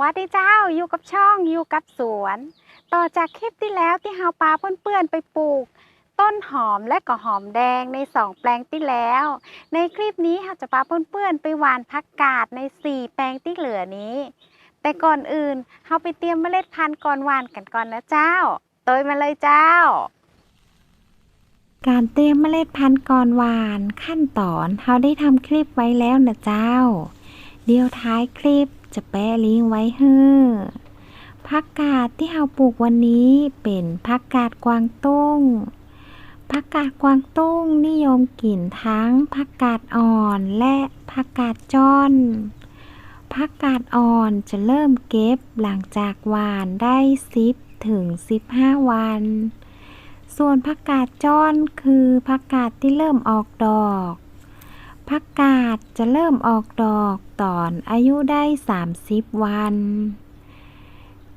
วัสดีเจ้าอยู่กับช่องอยู่กับสวน ต่อจากคลิปที่แล้วที่เฮาปาเพื่อนๆไปปลูก ต้นหอมและก็หอมแดงในสองแปลงที่แล้ว ในคลิปนี้เฮาจะพาเพื่อนๆไปหว่านผักกาดในสี่แปลงที่เหลือนี้ แต่ก่อนอื่นเฮาไปเตรียมเมล็ดพันธุ์ก่อนหว่านกันก่อนนะเจ้าโดยมาเลยเจ้า การเตรียมเมล็ดพันธุ์ก่อนหว่านขั้นตอนเฮาได้ทำคลิปไว้แล้วนะเจ้า เดี๋ยวท้ายคลิป จะแปะลิงก์ไว้ให้ผักกาดที่เฮาปลูกวันนี้เป็นผักกาดกวางตุ้งผักกาดกวางตุ้งนิยมกินทั้งผักกาดอ่อนและผักกาดจ้อนผักกาดอ่อนจะเริ่มเก็บหลังจากหวานได้ 10 ถึง 15 วัน ส่วนผักกาดจ้อนคือผักกาดที่เริ่มออกดอก ผักกาดจะเริ่มออกดอกตอนอายุได้ 30 วัน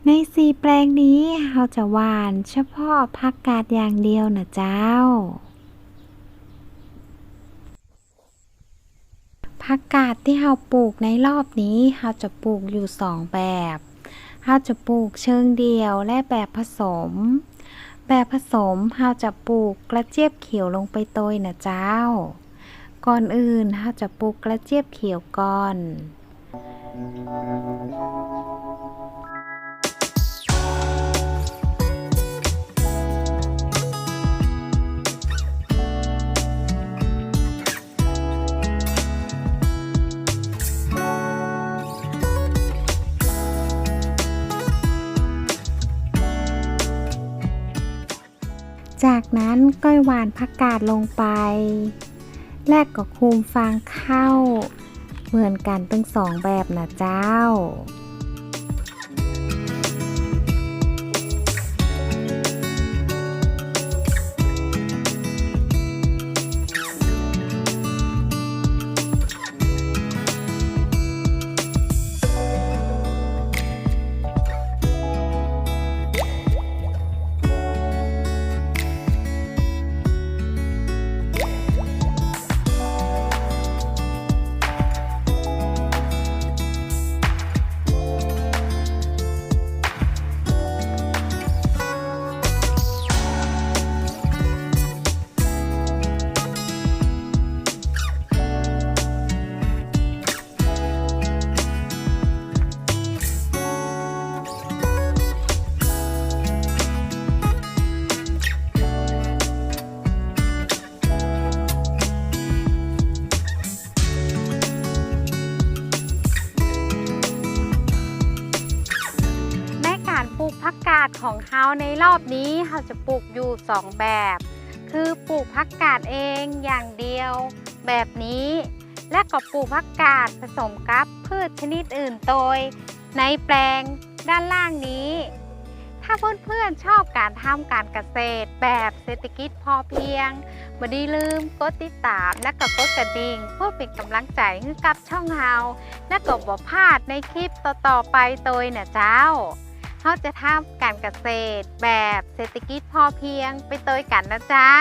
ในสี่แปลงนี้เราจะหว่านเฉพาะผักกาดอย่างเดียวนะเจ้าผักกาดที่เราปลูกในรอบนี้เราจะปลูกอยู่สองแบบเราจะปลูกเชิงเดียวและแบบผสม แบบผสมเราจะปลูกกระเจี๊ยบเขียวลงไปโตยนะเจ้า ก่อนอื่นเราจะปลูกกระเจี๊ยบเขียวก่อน จากนั้นก้อยหวานผักกาดลงไป แรกก็คุมฟางเข้า เหมือนกันตั้งสองแบบนะเจ้า ดของเขาในรอบนี้เขาจะปลูกอยู่สองแบบ คือปลูกผักกาดเองอย่างเดียวแบบนี้ และก็ปลูกผักกาดผสมกับพืชชนิดอื่นโดย ในแปลงด้านล่างนี้ ถ้าเพื่อนๆชอบการทำการเกษตรแบบเศรษฐกิจพอเพียงบ่ได้ลืมกดติดตามและก็กดกระดิ่งเพื่อเป็นกำลังใจให้กับช่องเฮาและก็บ่พลาดในคลิปต่อๆไปโดยนะเจ้า เขาจะทำการเกษตรแบบเศรษฐกิจพอเพียงไปเตยกันนะเจ้า